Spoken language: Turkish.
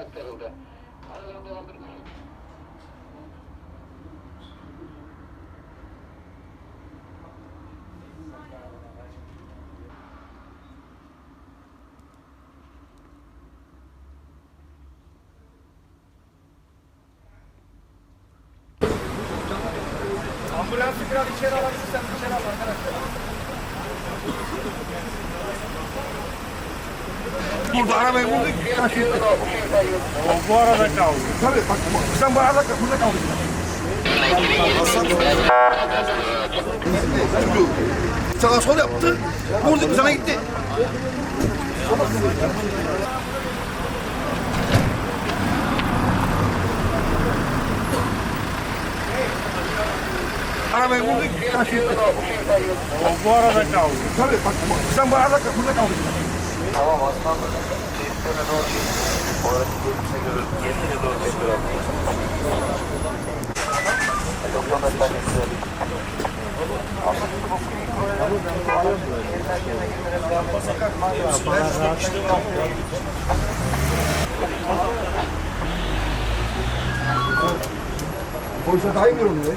aktarıldı. Devam edin. Ambulansı biraz içeri alabilirsen içeri al arkadaşlar. Burada arabayı bulduk. Kaçıyor. Bu arada kaldı. Tabii bak sen bu arada burada kaldın. Sağa sol yaptı. Vurduk sana gitti. Arabayı bulduk. Kaçıyor. Bu arada kaldı. Tabii bak sen bu arada burada kaldın. Tamam aslanım. Sisteme doğru değil. Orası görüşüne göre yetine doğru tekrar Doktor mesajı Polise daha iyi mi oluyor?